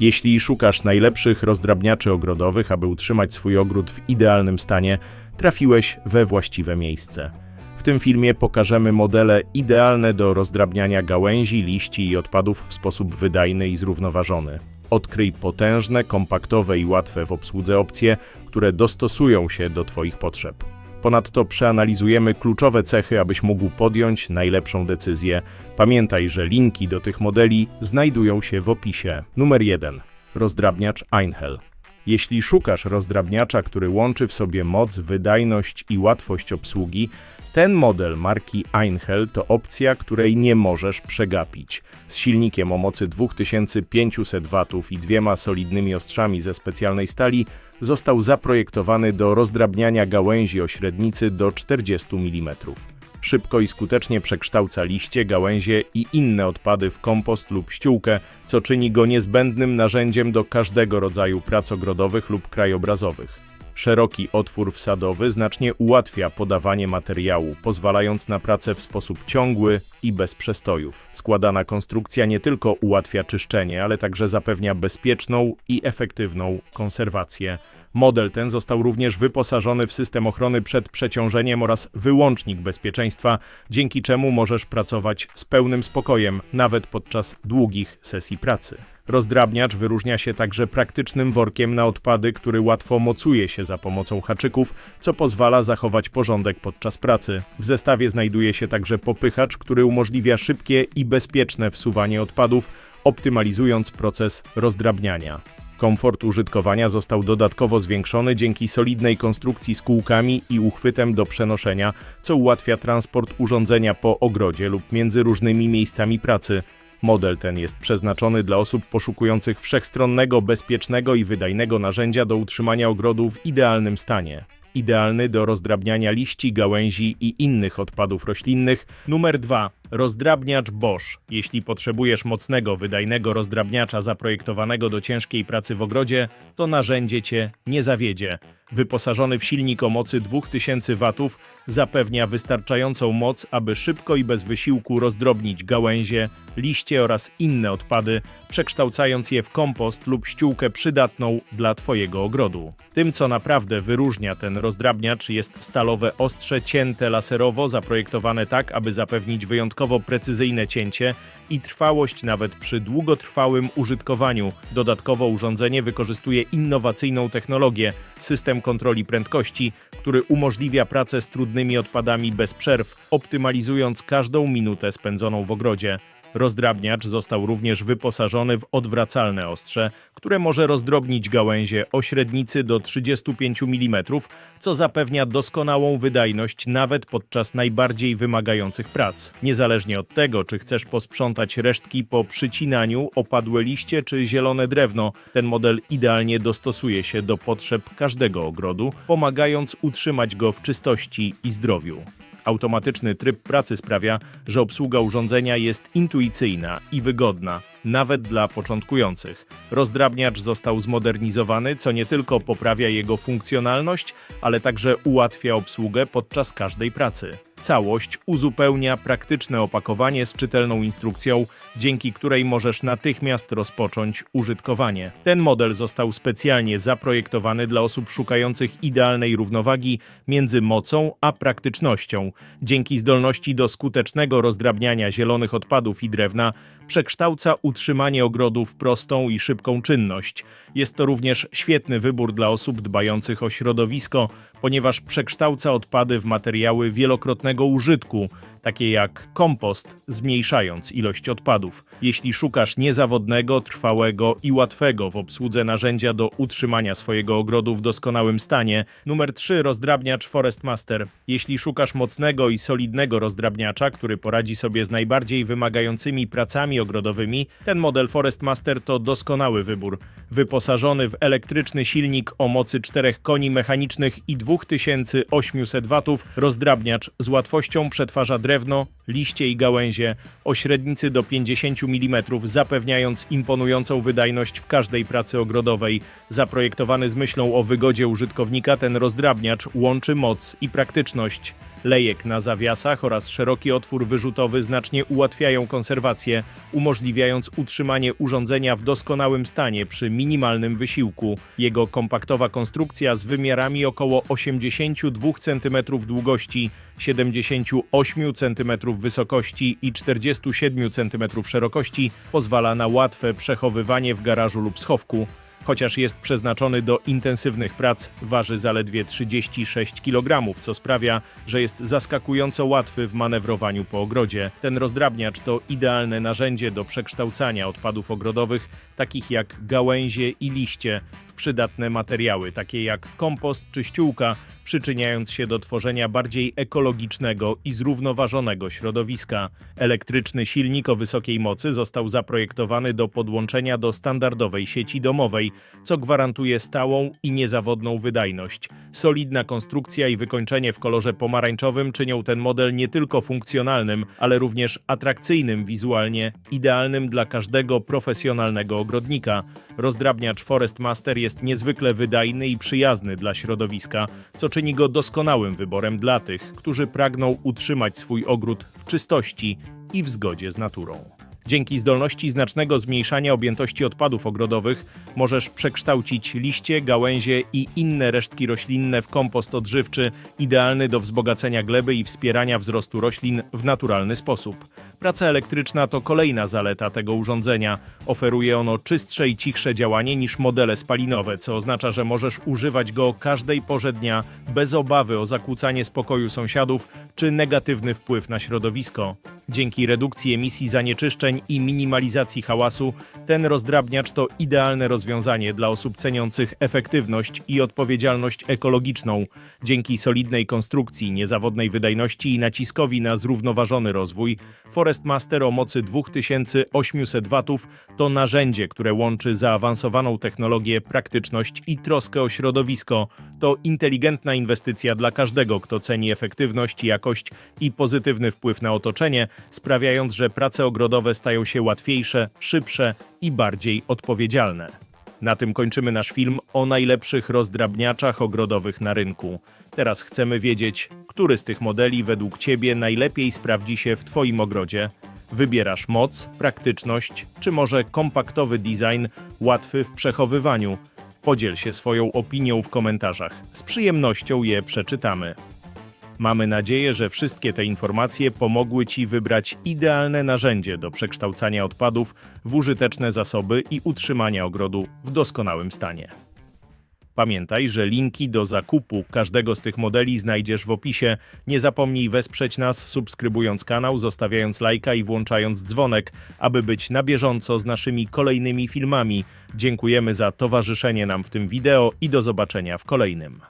Jeśli szukasz najlepszych rozdrabniaczy ogrodowych, aby utrzymać swój ogród w idealnym stanie, trafiłeś we właściwe miejsce. W tym filmie pokażemy modele idealne do rozdrabniania gałęzi, liści i odpadów w sposób wydajny i zrównoważony. Odkryj potężne, kompaktowe i łatwe w obsłudze opcje, które dostosują się do Twoich potrzeb. Ponadto przeanalizujemy kluczowe cechy, abyś mógł podjąć najlepszą decyzję. Pamiętaj, że linki do tych modeli znajdują się w opisie. Numer 1. Rozdrabniacz Einhell. Jeśli szukasz rozdrabniacza, który łączy w sobie moc, wydajność i łatwość obsługi, ten model marki Einhell to opcja, której nie możesz przegapić. Z silnikiem o mocy 2500 W i dwiema solidnymi ostrzami ze specjalnej stali został zaprojektowany do rozdrabniania gałęzi o średnicy do 40 mm. Szybko i skutecznie przekształca liście, gałęzie i inne odpady w kompost lub ściółkę, co czyni go niezbędnym narzędziem do każdego rodzaju prac ogrodowych lub krajobrazowych. Szeroki otwór wsadowy znacznie ułatwia podawanie materiału, pozwalając na pracę w sposób ciągły i bez przestojów. Składana konstrukcja nie tylko ułatwia czyszczenie, ale także zapewnia bezpieczną i efektywną konserwację. Model ten został również wyposażony w system ochrony przed przeciążeniem oraz wyłącznik bezpieczeństwa, dzięki czemu możesz pracować z pełnym spokojem, nawet podczas długich sesji pracy. Rozdrabniacz wyróżnia się także praktycznym workiem na odpady, który łatwo mocuje się za pomocą haczyków, co pozwala zachować porządek podczas pracy. W zestawie znajduje się także popychacz, który umożliwia szybkie i bezpieczne wsuwanie odpadów, optymalizując proces rozdrabniania. Komfort użytkowania został dodatkowo zwiększony dzięki solidnej konstrukcji z kółkami i uchwytem do przenoszenia, co ułatwia transport urządzenia po ogrodzie lub między różnymi miejscami pracy. Model ten jest przeznaczony dla osób poszukujących wszechstronnego, bezpiecznego i wydajnego narzędzia do utrzymania ogrodu w idealnym stanie. Idealny do rozdrabniania liści, gałęzi i innych odpadów roślinnych. Numer 2. Rozdrabniacz Bosch. Jeśli potrzebujesz mocnego, wydajnego rozdrabniacza zaprojektowanego do ciężkiej pracy w ogrodzie, to narzędzie Cię nie zawiedzie. Wyposażony w silnik o mocy 2000 W zapewnia wystarczającą moc, aby szybko i bez wysiłku rozdrobnić gałęzie, liście oraz inne odpady, przekształcając je w kompost lub ściółkę przydatną dla Twojego ogrodu. Tym, co naprawdę wyróżnia ten rozdrabniacz, jest stalowe ostrze cięte laserowo, zaprojektowane tak, aby zapewnić wyjątkowo precyzyjne cięcie i trwałość nawet przy długotrwałym użytkowaniu. Dodatkowo urządzenie wykorzystuje innowacyjną technologię, system kontroli prędkości, który umożliwia pracę z trudnymi odpadami bez przerw, optymalizując każdą minutę spędzoną w ogrodzie. Rozdrabniacz został również wyposażony w odwracalne ostrze, które może rozdrobnić gałęzie o średnicy do 35 mm, co zapewnia doskonałą wydajność nawet podczas najbardziej wymagających prac. Niezależnie od tego, czy chcesz posprzątać resztki po przycinaniu, opadłe liście czy zielone drewno, ten model idealnie dostosuje się do potrzeb każdego ogrodu, pomagając utrzymać go w czystości i zdrowiu. Automatyczny tryb pracy sprawia, że obsługa urządzenia jest intuicyjna i wygodna, nawet dla początkujących. Rozdrabniacz został zmodernizowany, co nie tylko poprawia jego funkcjonalność, ale także ułatwia obsługę podczas każdej pracy. Całość uzupełnia praktyczne opakowanie z czytelną instrukcją, dzięki której możesz natychmiast rozpocząć użytkowanie. Ten model został specjalnie zaprojektowany dla osób szukających idealnej równowagi między mocą a praktycznością. Dzięki zdolności do skutecznego rozdrabniania zielonych odpadów i drewna przekształca utrzymanie ogrodu w prostą i szybką czynność. Jest to również świetny wybór dla osób dbających o środowisko, ponieważ przekształca odpady w materiały wielokrotnego użytku, takie jak kompost, zmniejszając ilość odpadów. Jeśli szukasz niezawodnego, trwałego i łatwego w obsłudze narzędzia do utrzymania swojego ogrodu w doskonałym stanie, numer 3 rozdrabniacz Forest Master. Jeśli szukasz mocnego i solidnego rozdrabniacza, który poradzi sobie z najbardziej wymagającymi pracami ogrodowymi, ten model Forest Master to doskonały wybór. Wyposażony w elektryczny silnik o mocy 4 koni mechanicznych i 2800 W, rozdrabniacz z łatwością przetwarza drewno drewno, liście i gałęzie o średnicy do 50 mm, zapewniając imponującą wydajność w każdej pracy ogrodowej. Zaprojektowany z myślą o wygodzie użytkownika, ten rozdrabniacz łączy moc i praktyczność. Lejek na zawiasach oraz szeroki otwór wyrzutowy znacznie ułatwiają konserwację, umożliwiając utrzymanie urządzenia w doskonałym stanie przy minimalnym wysiłku. Jego kompaktowa konstrukcja z wymiarami około 82 cm długości, 78 cm wysokości i 47 cm szerokości pozwala na łatwe przechowywanie w garażu lub schowku. Chociaż jest przeznaczony do intensywnych prac, waży zaledwie 36 kg, co sprawia, że jest zaskakująco łatwy w manewrowaniu po ogrodzie. Ten rozdrabniacz to idealne narzędzie do przekształcania odpadów ogrodowych, takich jak gałęzie i liście, przydatne materiały, takie jak kompost czy ściółka, przyczyniając się do tworzenia bardziej ekologicznego i zrównoważonego środowiska. Elektryczny silnik o wysokiej mocy został zaprojektowany do podłączenia do standardowej sieci domowej, co gwarantuje stałą i niezawodną wydajność. Solidna konstrukcja i wykończenie w kolorze pomarańczowym czynią ten model nie tylko funkcjonalnym, ale również atrakcyjnym wizualnie, idealnym dla każdego profesjonalnego ogrodnika. Rozdrabniacz Forest Master jest niezwykle wydajny i przyjazny dla środowiska, co czyni go doskonałym wyborem dla tych, którzy pragną utrzymać swój ogród w czystości i w zgodzie z naturą. Dzięki zdolności znacznego zmniejszania objętości odpadów ogrodowych możesz przekształcić liście, gałęzie i inne resztki roślinne w kompost odżywczy, idealny do wzbogacenia gleby i wspierania wzrostu roślin w naturalny sposób. Praca elektryczna to kolejna zaleta tego urządzenia. Oferuje ono czystsze i cichsze działanie niż modele spalinowe, co oznacza, że możesz używać go każdej porze dnia bez obawy o zakłócanie spokoju sąsiadów czy negatywny wpływ na środowisko. Dzięki redukcji emisji zanieczyszczeń i minimalizacji hałasu, ten rozdrabniacz to idealne rozwiązanie dla osób ceniących efektywność i odpowiedzialność ekologiczną. Dzięki solidnej konstrukcji, niezawodnej wydajności i naciskowi na zrównoważony rozwój, Forest Master o mocy 2800 W to narzędzie, które łączy zaawansowaną technologię, praktyczność i troskę o środowisko. To inteligentna inwestycja dla każdego, kto ceni efektywność, jakość i pozytywny wpływ na otoczenie, sprawiając, że prace ogrodowe stają się łatwiejsze, szybsze i bardziej odpowiedzialne. Na tym kończymy nasz film o najlepszych rozdrabniaczach ogrodowych na rynku. Teraz chcemy wiedzieć, który z tych modeli według Ciebie najlepiej sprawdzi się w Twoim ogrodzie. Wybierasz moc, praktyczność, czy może kompaktowy design, łatwy w przechowywaniu. Podziel się swoją opinią w komentarzach. Z przyjemnością je przeczytamy. Mamy nadzieję, że wszystkie te informacje pomogły Ci wybrać idealne narzędzie do przekształcania odpadów w użyteczne zasoby i utrzymania ogrodu w doskonałym stanie. Pamiętaj, że linki do zakupu każdego z tych modeli znajdziesz w opisie. Nie zapomnij wesprzeć nas subskrybując kanał, zostawiając lajka i włączając dzwonek, aby być na bieżąco z naszymi kolejnymi filmami. Dziękujemy za towarzyszenie nam w tym wideo i do zobaczenia w kolejnym.